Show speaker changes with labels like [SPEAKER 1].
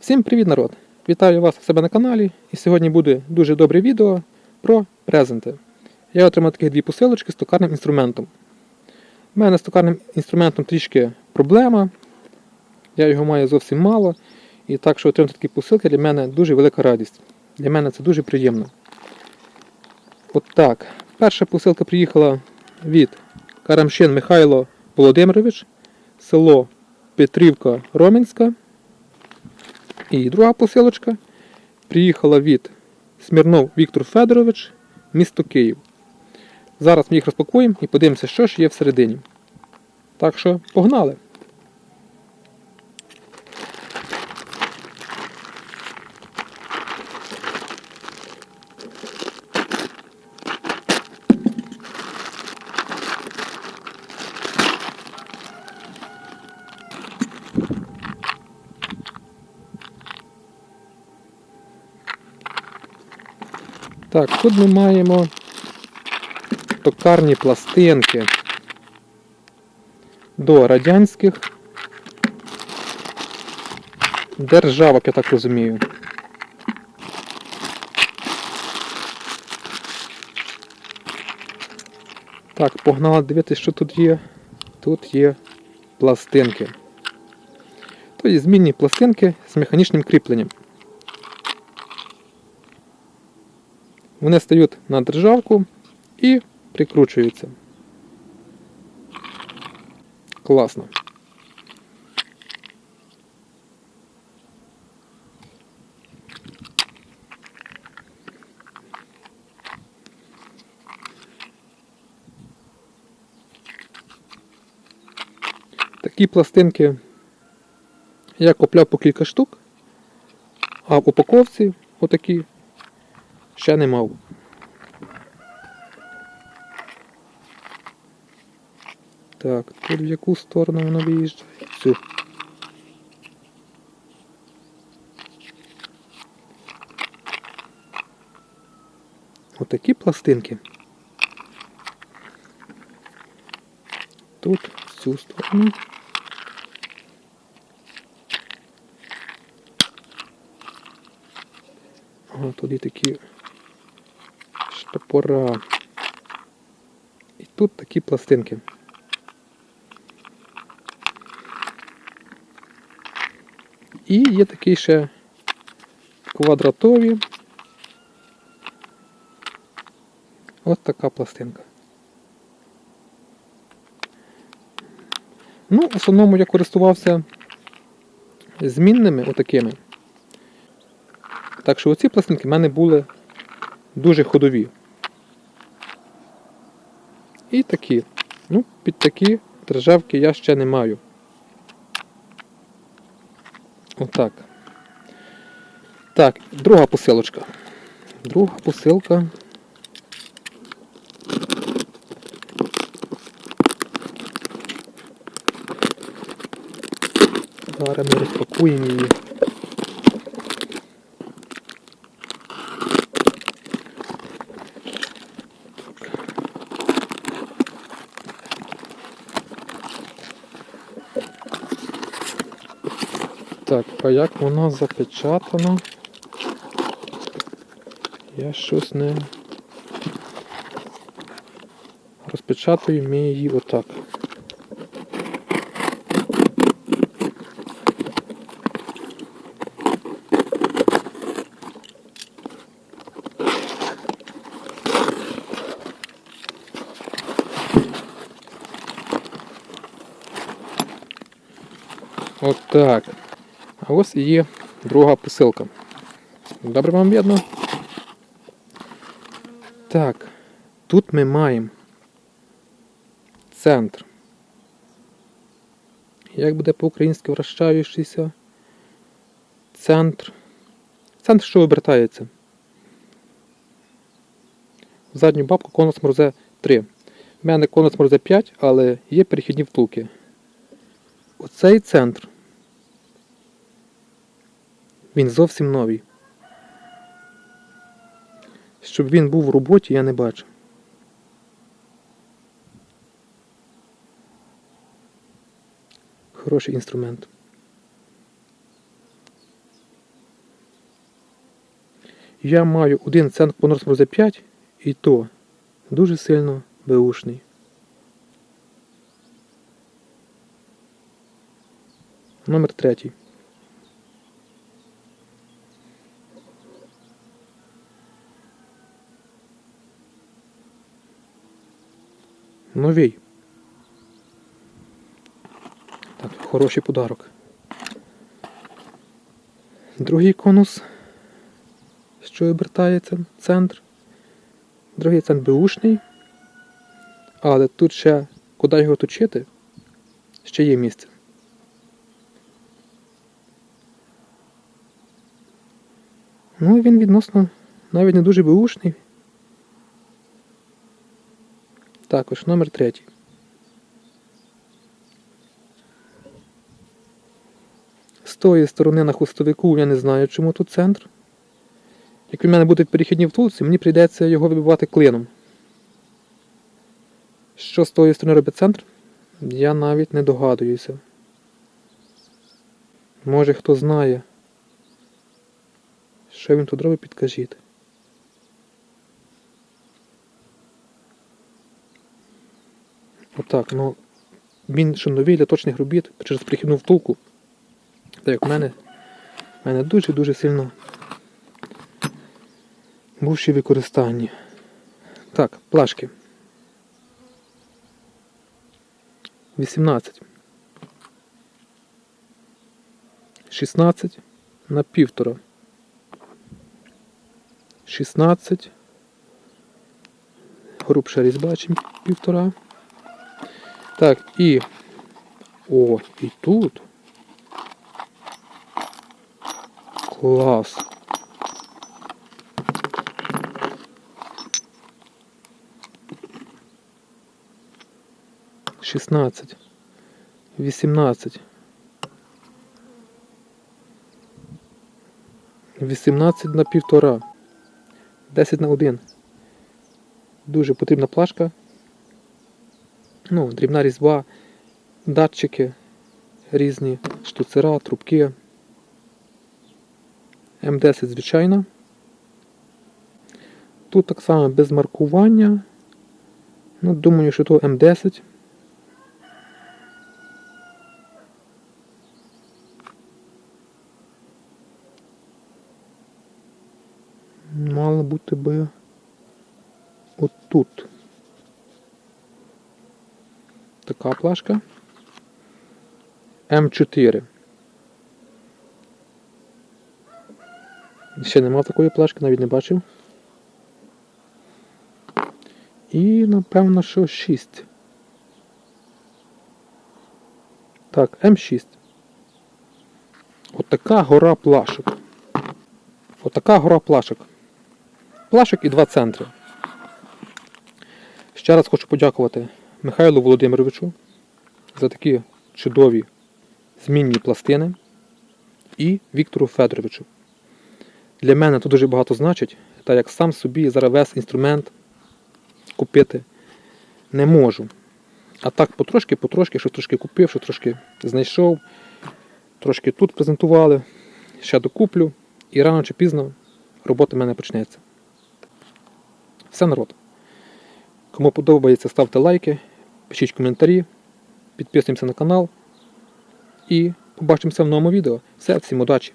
[SPEAKER 1] Всім привіт, народ! Вітаю вас у себе на каналі. І сьогодні буде дуже добре відео про презенти. Я отримав таких дві посилочки з токарним інструментом. У мене з токарним інструментом трішки проблема. Я його маю зовсім мало. І так, що отримати такі посилки для мене дуже велика радість. Для мене це дуже приємно. От так. Перша посилка приїхала від Карамшин Михайло Володимирович, село Петрівка Ромінська. І друга посилочка приїхала від Смірнов Віктор Федорович, місто Київ. Зараз ми їх розпакуємо і подивимося, що ж є всередині. Так що погнали! Так, тут ми маємо токарні пластинки до радянських державок, я так розумію. Так, погнала дивитися, що тут є. Тут є пластинки. То є змінні пластинки з механічним кріпленням. Вони стають на державку і прикручуються. Класно. Такі пластинки я купляв по кілька штук, а в упаковці отакі ще не мав. Так, тут в яку сторону воно виїжджає? Всю. Отакі пластинки. Тут в цю сторону. Ага, тут є такі штопора. І тут такі пластинки. І є такі ще квадратові. Ось така пластинка. Ну, в основному я користувався змінними отакими. Так що оці пластинки в мене були дуже ходові. І такі. Ну, під такі державки я ще не маю. Отак. Так, друга посилочка. Друга посилка. Зараз ми розпакуємо її. Так, а як воно запечатано? Я щось не розпечатую ми її отак. Отак. А ось є друга посилка. Добре вам видно? Так, тут ми маємо центр. Як буде по-українськи вращаючийся? Центр. Центр, що обертається. В задню бабку конус морзе 3. У мене конус морзе 5, але є перехідні втулки. Оцей центр. Він зовсім новий. Щоб він був в роботі, я не бачу. Хороший інструмент. Я маю один центр по Норсморзе 5 і то дуже сильно беушний. Номер третій. Новий. Так, хороший подарок. Другий конус, що обертається, центр. Другий центр беушний. Але тут ще, куди його точити, ще є місце. Ну, він відносно навіть не дуже беушний. Також номер третій. З тої сторони на хвостовику я не знаю, чому тут центр. Як в мене будуть перехідні втулці, мені прийдеться його вибивати клином. Що з тої сторони робить центр, я навіть не догадуюся. Може хто знає, що він тут робить, підкажіть. Отак, ну він новий для точних робіт через прихідну втулку. Так як в мене, в мене дуже-дуже сильно бувші використанні. Так, плашки. 18. 16 на півтора. 16. Грубша різьба, чим півтора. Так, і. О, і тут. Клас. Шістнадцять. Вісімнадцять. Вісімнадцять на півтора. Десять на один. Дуже потрібна плашка. Ну, дрібна різьба, датчики різні, штуцера, трубки. М10 звичайно. Тут так само без маркування. Ну, думаю, що то М10. Мало бути би отут. Така плашка. М4. Ще не мав такої плашки, навіть не бачив. І, напевно, що 6. Так, М6. Отака гора плашок. Отака гора плашок. Плашок і два центри. Ще раз хочу подякувати Михайлу Володимировичу за такі чудові змінні пластини і Віктору Федоровичу. Для мене тут дуже багато значить, так як сам собі зараз весь інструмент купити не можу. А так потрошки-потрошки, що трошки купив, що трошки знайшов, трошки тут презентували, ще докуплю, і рано чи пізно робота в мене почнеться. Все народ. Кому подобається, ставте лайки, пишіть коментарі, підписуємося на канал і побачимося в новому відео. Все, всім удачі!